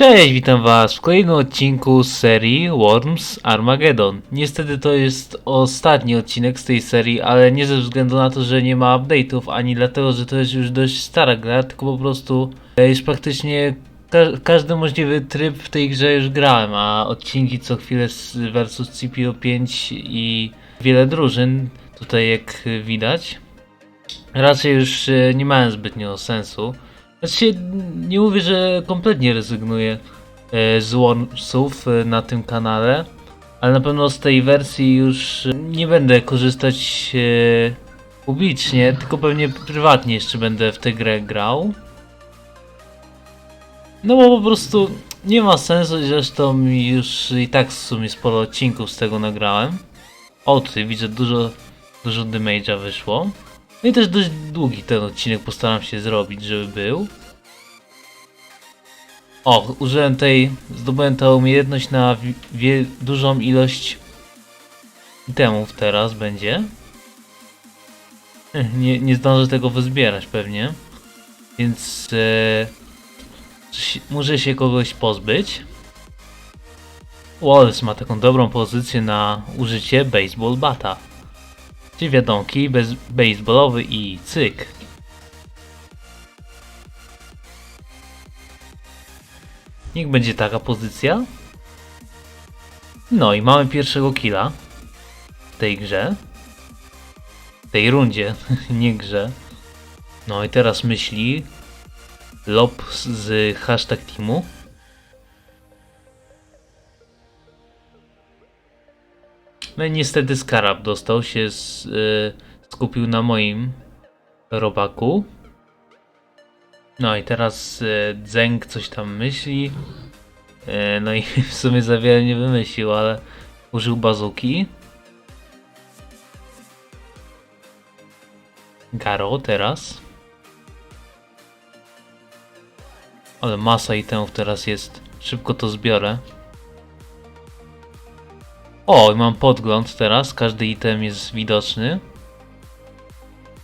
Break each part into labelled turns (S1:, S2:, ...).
S1: Cześć, witam was w kolejnym odcinku serii Worms Armageddon. Niestety to jest ostatni odcinek z tej serii, ale nie ze względu na to, że nie ma update'ów, ani dlatego, że to jest już dość stara gra, tylko po prostu e, już praktycznie ka każdy możliwy tryb w tej grze już grałem, a odcinki co chwilę z versus CPO 5 i wiele drużyn, tutaj jak widać, raczej już e, nie mają zbytnio sensu. Znaczy, nie mówię, że kompletnie rezygnuję e, z Wormsów e, na tym kanale, ale na pewno z tej wersji już nie będę korzystać e, publicznie, tylko pewnie prywatnie jeszcze będę w tę grę grał. No bo po prostu nie ma sensu, zresztą już i tak w sumie sporo odcinków z tego nagrałem. O, tutaj widzę dużo, dużo damage'a wyszło. No i też dość długi ten odcinek postaram się zrobić, żeby był. O, użyłem tej, zdobyłem tę umiejętność na dużą ilość itemów teraz będzie. Nie, nie zdążę tego wyzbierać pewnie. Więc e, muszę się kogoś pozbyć. Wallace ma taką dobrą pozycję na użycie baseball bata. Czyli wiadomki, bez, baseballowy i cyk. Niech będzie taka pozycja. No i mamy pierwszego killa w tej grze. W tej rundzie, nie grze. No i teraz myśli Lob z hashtag teamu. No i niestety Skarab dostał się, z, y, skupił na moim robaku. No i teraz y, Dzeng coś tam myśli. Y, no i w sumie za wiele nie wymyślił, ale użył bazuki. Garo teraz. Ale masa itemów teraz jest. Szybko to zbiorę. O, mam podgląd teraz, każdy item jest widoczny.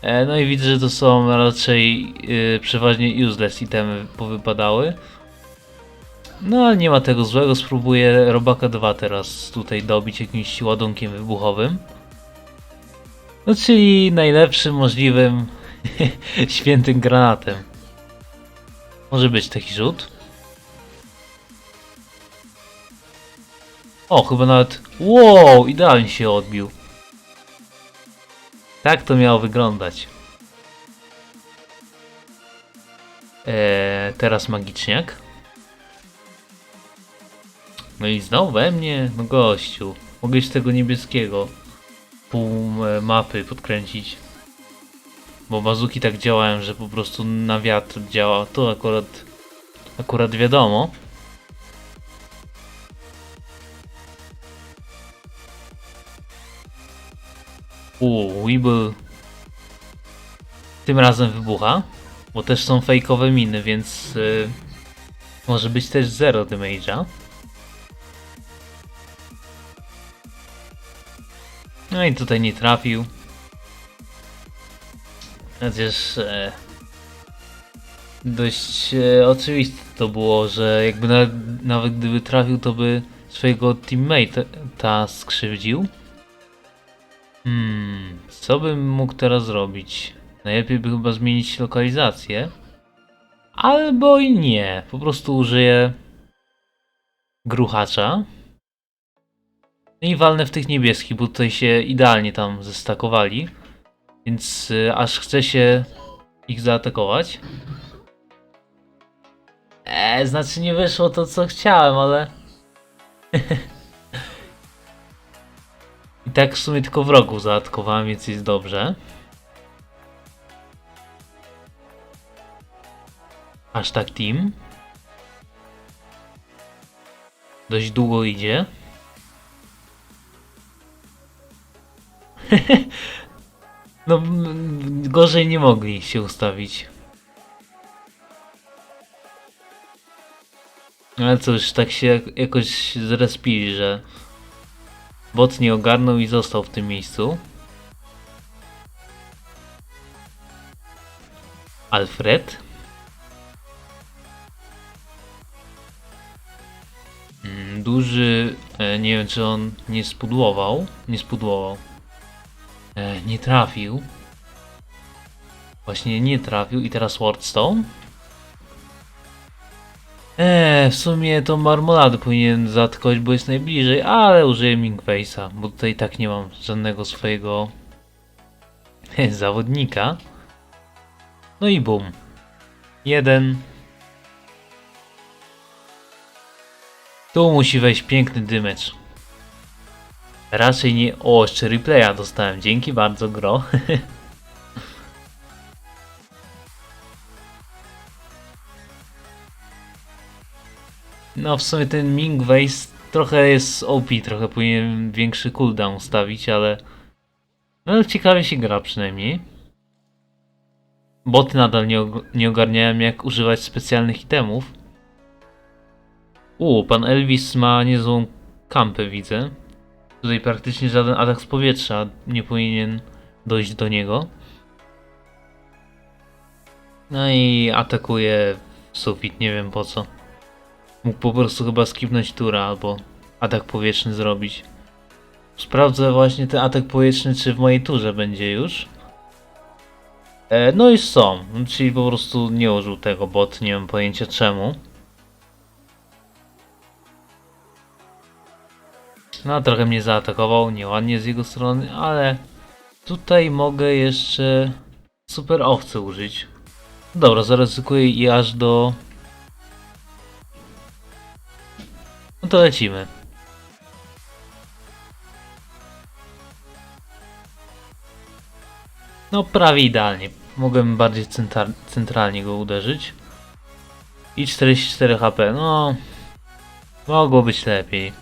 S1: E, no i widzę, że to są raczej y, przeważnie useless itemy powypadały. No ale nie ma tego złego, spróbuję Robaka 2 teraz tutaj dobić jakimś ładunkiem wybuchowym. No czyli najlepszym możliwym świętym granatem. Może być taki rzut. O, chyba nawet. Wow, idealnie się odbił. Tak to miało wyglądać. Eee, teraz magiczniak. No i znowu we mnie, no gościu. Mogłeś tego niebieskiego pół e, mapy podkręcić. Bo bazuki tak działają, że po prostu na wiatr działa. To akurat, akurat wiadomo. Uuu, Weeble tym razem wybucha, bo też są fejkowe miny, więc y, może być też zero damage'a. No i tutaj nie trafił. Chociaż e, dość e, oczywiste to było, że jakby nawet, nawet gdyby trafił, to by swojego teammate'a skrzywdził. Hmm, co bym mógł teraz zrobić? Najlepiej by chyba zmienić lokalizację. Albo i nie. Po prostu użyję gruchacza. I walnę w tych niebieskich, bo tutaj się idealnie tam zestakowali. Więc y, aż chce się ich zaatakować. Eee, znaczy nie wyszło to co chciałem, ale... Tak w sumie tylko wrogów zaatakowałem, więc jest dobrze. Hashtag team. Dość długo idzie. no, gorzej nie mogli się ustawić. Ale cóż, tak się jak- jakoś zrespili, że Bot nie ogarnął i został w tym miejscu. Alfred. duży, e, nie wiem czy on nie spudłował, nie spudłował, e, nie trafił. Właśnie nie trafił i teraz Wardstone. Eee, w sumie to marmolady powinien zatkać, bo jest najbliżej, ale użyję Minkface'a, bo tutaj tak nie mam żadnego swojego zawodnika. No i bum. Jeden. Tu musi wejść piękny dymecz. Raczej nie... O, jeszcze replaya dostałem. Dzięki bardzo, gro. No w sumie ten Ming Vase trochę jest OP, trochę powinien większy cooldown ustawić, ale no ciekawie się gra przynajmniej. Boty nadal nie, og- nie ogarniałem jak używać specjalnych itemów. U, pan Elvis ma niezłą kampę widzę. Tutaj praktycznie żaden atak z powietrza nie powinien dojść do niego. No i atakuje sufit, nie wiem po co. Mógł po prostu chyba skipnąć tura albo atak powietrzny zrobić. Sprawdzę właśnie ten atak powietrzny, czy w mojej turze będzie już. E, no i są, czyli po prostu nie użył tego bot, nie mam pojęcia czemu. No trochę mnie zaatakował, nieładnie z jego strony, ale tutaj mogę jeszcze super owce użyć. Dobra, zaryzykuję i aż do No to lecimy. No prawie idealnie. Mogłem bardziej centra- centralnie go uderzyć. I 44 HP, no... Mogło być lepiej.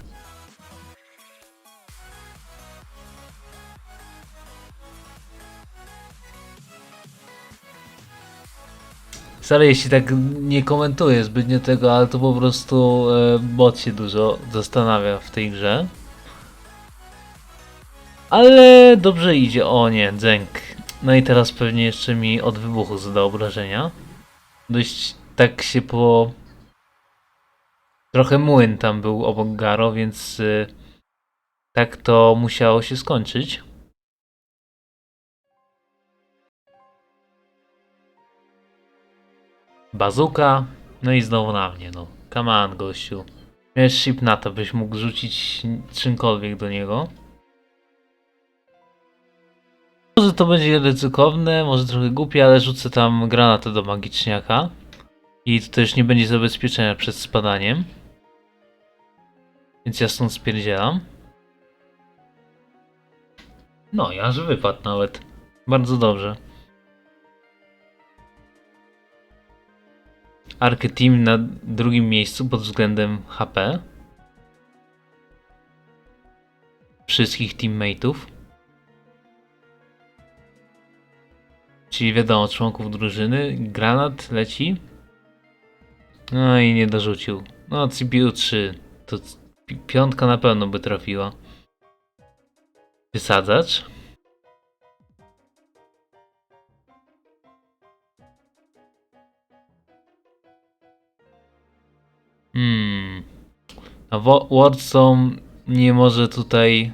S1: Sorry, jeśli tak nie komentuję zbytnio tego, ale to po prostu e, bot się dużo zastanawia w tej grze. Ale dobrze idzie. O nie, dzęk. No i teraz pewnie jeszcze mi od wybuchu zada obrażenia. Dość tak się po... Trochę młyn tam był obok Garo, więc y, tak to musiało się skończyć. Bazuka, no i znowu na mnie, no. Come on, gościu. Miałeś ship na to, byś mógł rzucić czymkolwiek do niego. Może to będzie ryzykowne, może trochę głupie, ale rzucę tam granatę do magiczniaka. I to też nie będzie zabezpieczenia przed spadaniem. Więc ja stąd spierdzielam. No, i aż wypadł nawet. Bardzo dobrze. Arkę Team na drugim miejscu pod względem HP. Wszystkich teammateów. Czyli wiadomo, członków drużyny. Granat leci. No i nie dorzucił. No, CPU 3. To pi- piątka na pewno by trafiła. Wysadzacz. Hmm. A Wa- Watson nie może tutaj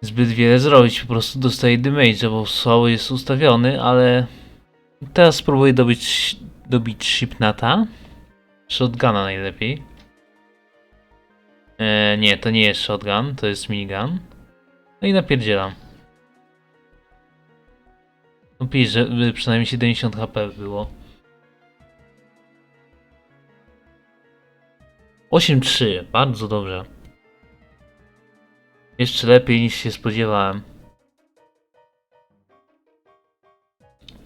S1: zbyt wiele zrobić. Po prostu dostaje damage, bo słaby jest ustawiony, ale teraz spróbuję dobić, dobić Shipnata. Shotguna najlepiej. E, nie, to nie jest shotgun, to jest minigun. No i napierdzielam. No żeby przynajmniej 70 HP było. 8-3, bardzo dobrze. Jeszcze lepiej niż się spodziewałem.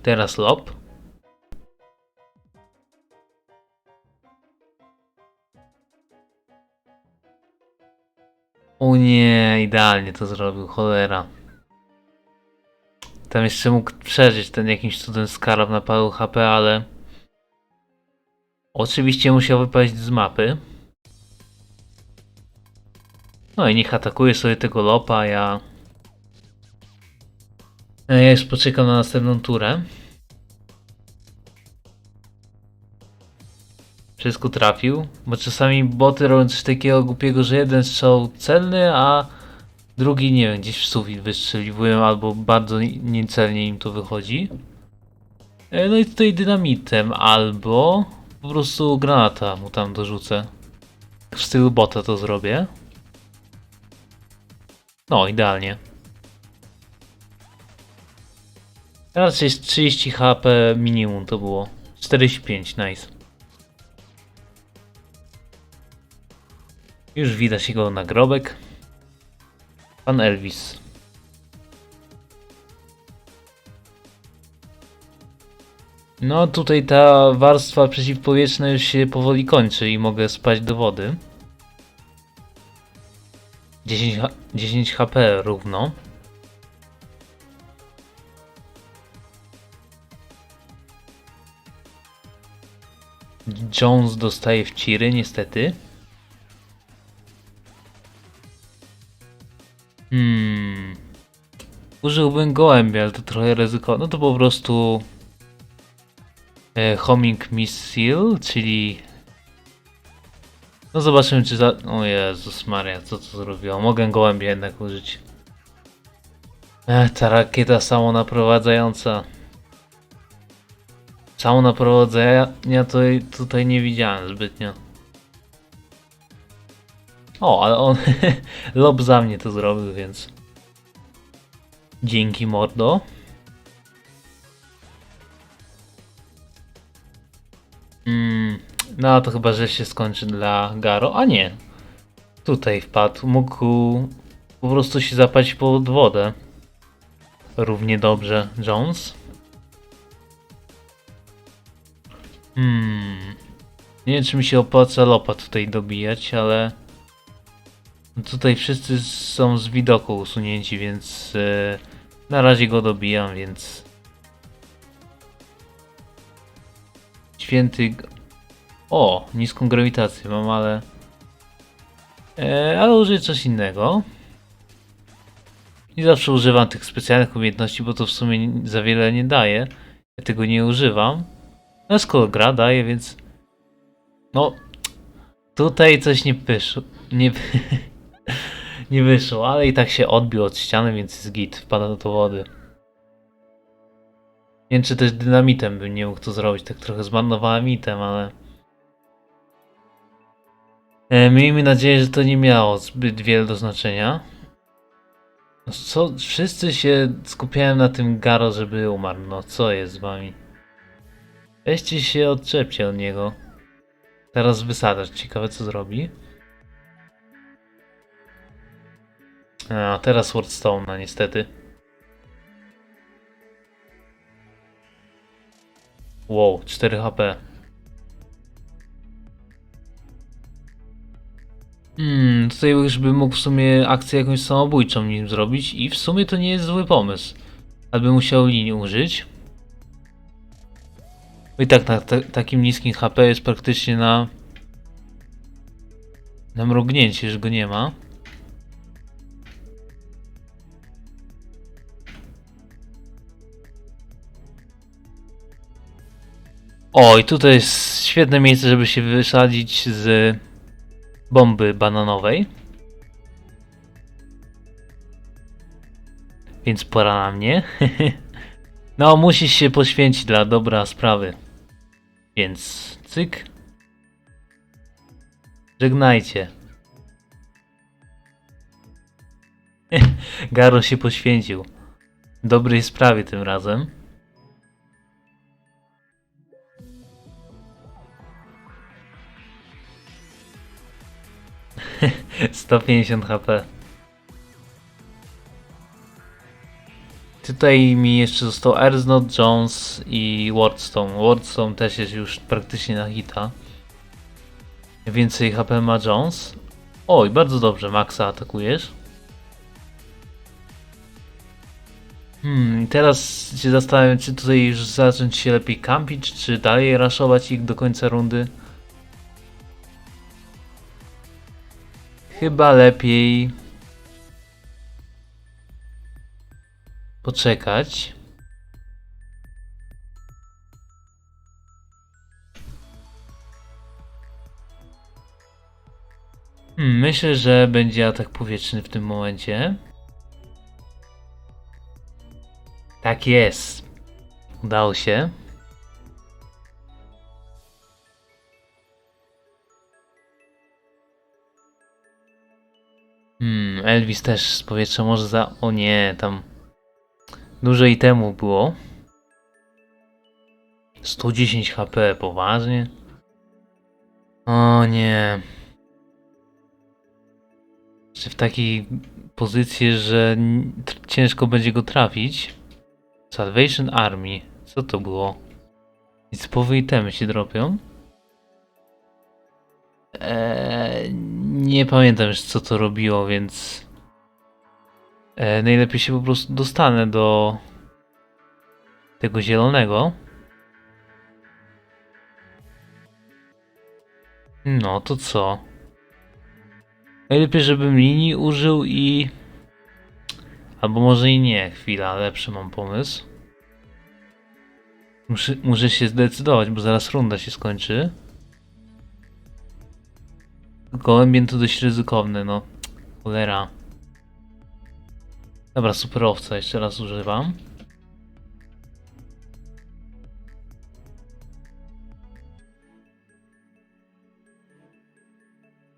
S1: Teraz lob. O nie, idealnie to zrobił, cholera. Tam jeszcze mógł przeżyć ten jakimś cudem skarab na paru HP, ale... Oczywiście musiał wypaść z mapy. No i niech atakuje sobie tego lopa, ja... a Ja już poczekam na następną turę. Wszystko trafił, bo czasami boty robią coś takiego głupiego, że jeden strzał celny, a drugi, nie wiem, gdzieś w sufit wystrzeliwują, albo bardzo ni- niecelnie im to wychodzi. E, No i tutaj dynamitem, albo po prostu granata mu tam dorzucę. W stylu bota to zrobię. No, idealnie. Teraz jest 30 HP minimum to było. 45, nice. Już widać jego nagrobek. Pan Elvis. No tutaj ta warstwa przeciwpowietrzna już się powoli kończy i mogę spać do wody. 10, H- 10 HP równo. Jones dostaje w ciry niestety. Hmm. Użyłbym gołębia, ale to trochę ryzyko. No to po prostu e, homing missile, czyli no zobaczymy czy za... O Jezus Maria, co to zrobiło? Mogę gołębia jednak użyć. Ech, ta rakieta samonaprowadzająca. Samonaprowadzenia to tutaj nie widziałem zbytnio. O, ale on lob za mnie to zrobił, więc dzięki mordo. Mm, no to chyba, że się skończy dla Garo. A nie. Tutaj wpadł. Mógł po prostu się zapaść pod wodę. Równie dobrze Jones. Hmm. Nie wiem, czy mi się opłaca lopa tutaj dobijać, ale tutaj wszyscy są z widoku usunięci, więc e, na razie go dobijam, więc święty. O, niską grawitację mam, ale. E, ale użyję coś innego. I zawsze używam tych specjalnych umiejętności, bo to w sumie za wiele nie daje. Ja tego nie używam. No skoro gra daje, więc. No. Tutaj coś nie wyszło. Nie, nie wyszło, ale i tak się odbił od ściany, więc jest git. Wpada do wody. Nie wiem, czy też dynamitem bym nie mógł to zrobić. Tak trochę zmarnowałem item, ale. E, miejmy nadzieję, że to nie miało zbyt wiele do znaczenia. No Co? Wszyscy się skupiają na tym Garo, żeby umarł. No co jest z wami? Weźcie się, odczepcie od niego. Teraz wysadzacz. Ciekawe co zrobi. A, teraz Wordstone'a niestety. Wow, 4 HP. Hmm, tutaj już bym mógł w sumie akcję jakąś samobójczą nim zrobić i w sumie to nie jest zły pomysł. Alby musiał linii użyć. Bo i tak na ta- takim niskim HP jest praktycznie na... Na mrugnięcie, że go nie ma. O, i tutaj jest świetne miejsce, żeby się wysadzić z bomby bananowej. Więc pora na mnie. no, musisz się poświęcić dla dobra sprawy. Więc cyk. Żegnajcie. Garo się poświęcił. Dobrej sprawie tym razem. Sto pięćdziesiąt HP. Tutaj mi jeszcze został Erznot, Jones i Wardstone. Wardstone też jest już praktycznie na hita. Więcej HP ma Jones. Oj, bardzo dobrze, Maxa atakujesz. Hmm, teraz się zastanawiam, czy tutaj już zacząć się lepiej kampić, czy dalej raszować ich do końca rundy. chyba lepiej poczekać. Hmm, myślę, że będzie atak powietrzny w tym momencie. Tak jest. Udało się. Hmm, Elvis też z powietrza może za... O nie, tam... Dużo temu było. 110 HP, poważnie? O nie. Czy w takiej pozycji, że ciężko będzie go trafić? Salvation Army. Co to było? I typowe itemy się dropią? Eee, nie pamiętam już co to robiło, więc... Eee, najlepiej się po prostu dostanę do tego zielonego. No to co? Najlepiej, żebym linii użył i... Albo może i nie, chwila, lepszy mam pomysł. Muszę, muszę się zdecydować, bo zaraz runda się skończy. Gołębien to dość ryzykowne, no. Cholera. Dobra, superowca jeszcze raz używam.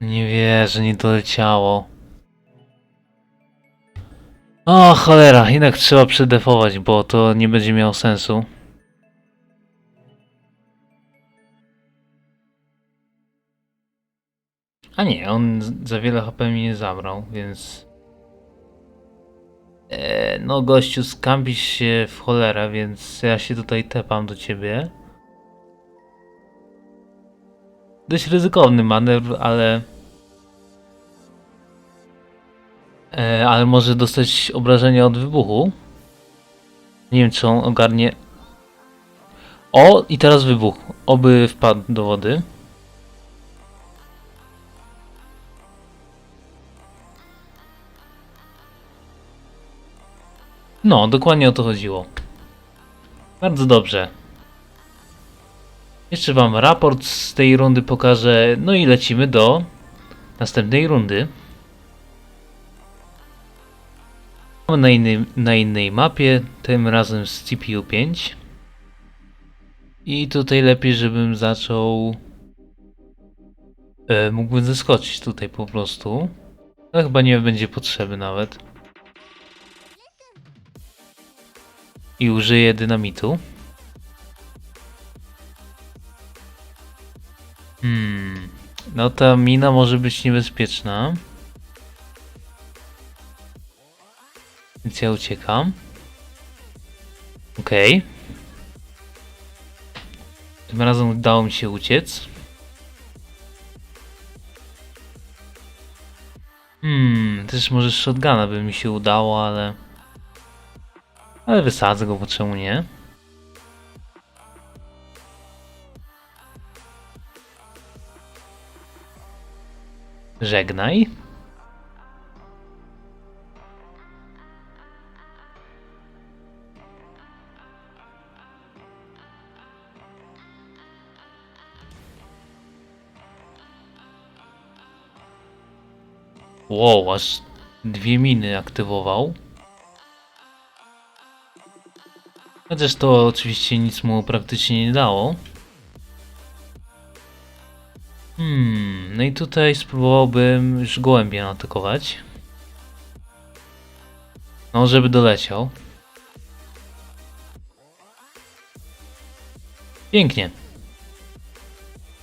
S1: Nie wierzę, nie doleciało. O cholera, jednak trzeba przedefować, bo to nie będzie miało sensu. A nie, on za wiele HP mi nie zabrał, więc... E, no gościu, skampisz się w cholerę, więc ja się tutaj tepam do ciebie. Dość ryzykowny manewr, ale... E, ale może dostać obrażenia od wybuchu. Nie wiem, czy on ogarnie... O, i teraz wybuch. Oby wpadł do wody. No, dokładnie o to chodziło. Bardzo dobrze. Jeszcze wam raport z tej rundy pokażę. No i lecimy do następnej rundy. Na innej, na innej mapie, tym razem z CPU 5. I tutaj lepiej, żebym zaczął. E, mógłbym zeskoczyć tutaj po prostu. To chyba nie będzie potrzeby nawet. I użyję dynamitu. Hmm. No ta mina może być niebezpieczna. Więc ja uciekam. Okej. Tym razem udało mi się uciec. Hmm, też może shotguna by mi się udało, ale... Ale wysadzę go, bo czemu nie? Żegnaj. Wow, aż dwie miny aktywował. Chociaż to oczywiście nic mu praktycznie nie dało. Hmm, no i tutaj spróbowałbym już gołębia atakować. No, żeby doleciał. Pięknie.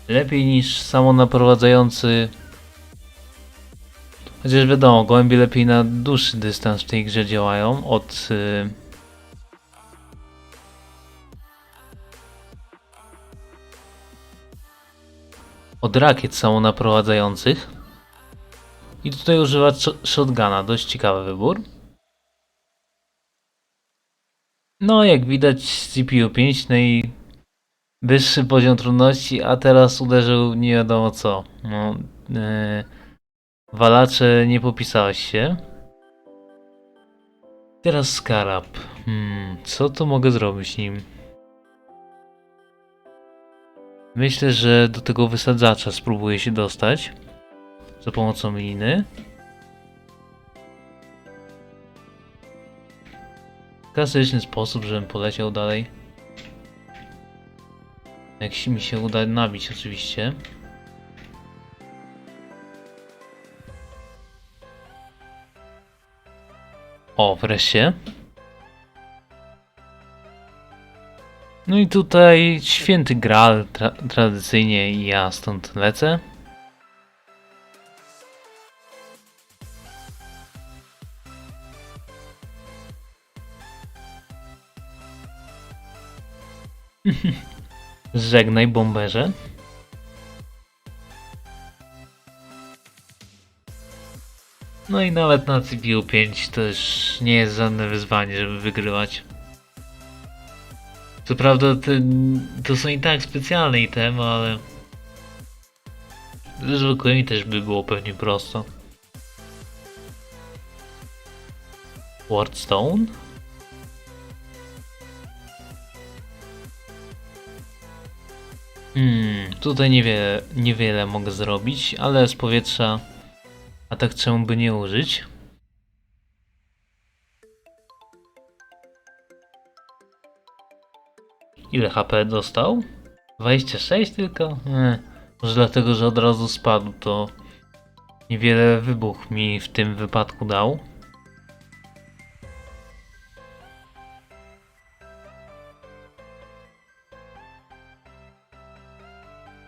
S1: Lepiej niż samo naprowadzający. Chociaż wiadomo, gołębie lepiej na dłuższy dystans w tej grze działają od y, od rakiet samonaprowadzających. I tutaj używa sh- shotguna, dość ciekawy wybór. No, jak widać, CPU 5 najwyższy poziom trudności, a teraz uderzył nie wiadomo co. No, yy, walacze, nie popisałeś się. Teraz skarab. Hmm, co tu mogę zrobić nim? Myślę, że do tego wysadzacza spróbuję się dostać. za pomocą liny. Klasyczny sposób, żebym poleciał dalej. Jak mi się uda nabić oczywiście. O, wreszcie. No i tutaj święty Graal tra tradycyjnie i ja stąd lecę. Żegnaj bomberze. No i nawet na CPU 5 to już nie jest żadne wyzwanie, żeby wygrywać. Co prawda to są i tak specjalne itemy, ale ze zwykłymi też by było pewnie prosto. Wardstone? Hmm, tutaj niewiele, niewiele mogę zrobić, ale z powietrza tak czemu by nie użyć? Ile HP dostał? 26 tylko? Nie. Może dlatego, że od razu spadł, to niewiele wybuch mi w tym wypadku dał.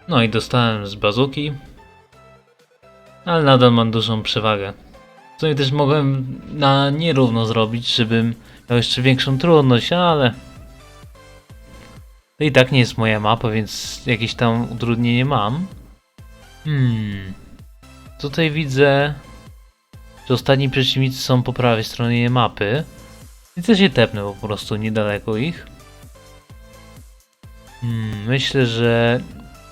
S1: No i dostałem z bazuki, ale nadal mam dużą przewagę. Co i też mogłem na nierówno zrobić, żebym miał jeszcze większą trudność, ale to i tak nie jest moja mapa, więc jakieś tam utrudnienie mam. Hmm. Tutaj widzę, że ostatni przeciwnicy są po prawej stronie mapy. Więc ja się tepnę po prostu niedaleko ich. Hmm, myślę, że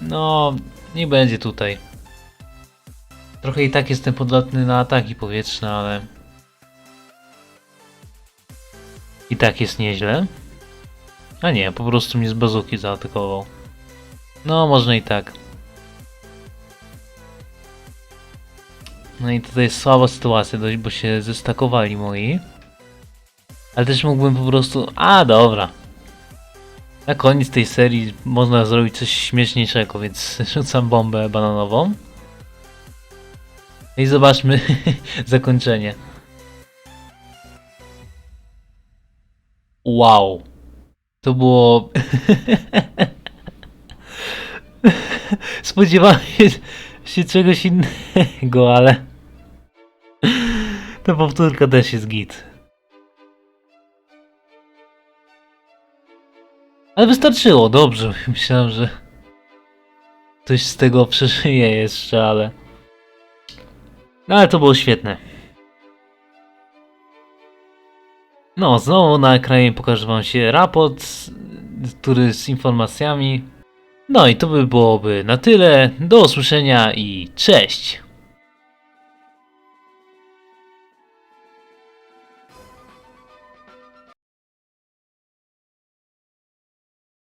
S1: no nie będzie tutaj. Trochę i tak jestem podatny na ataki powietrzne, ale i tak jest nieźle. A nie, po prostu mnie z bazuki zaatakował. No, można i tak. No i tutaj jest słaba sytuacja dość, bo się zestakowali moi. Ale też mógłbym po prostu... A, dobra. Na koniec tej serii można zrobić coś śmieszniejszego, więc rzucam bombę bananową. I zobaczmy zakończenie. Wow. To było. Spodziewałem się czegoś innego, ale. Ta powtórka też jest git. Ale wystarczyło, dobrze. Myślałem, że ktoś z tego przeżyje jeszcze, ale. No ale to było świetne. No, znowu na ekranie pokaże wam się raport, który z informacjami. No i to by byłoby na tyle. Do usłyszenia i cześć!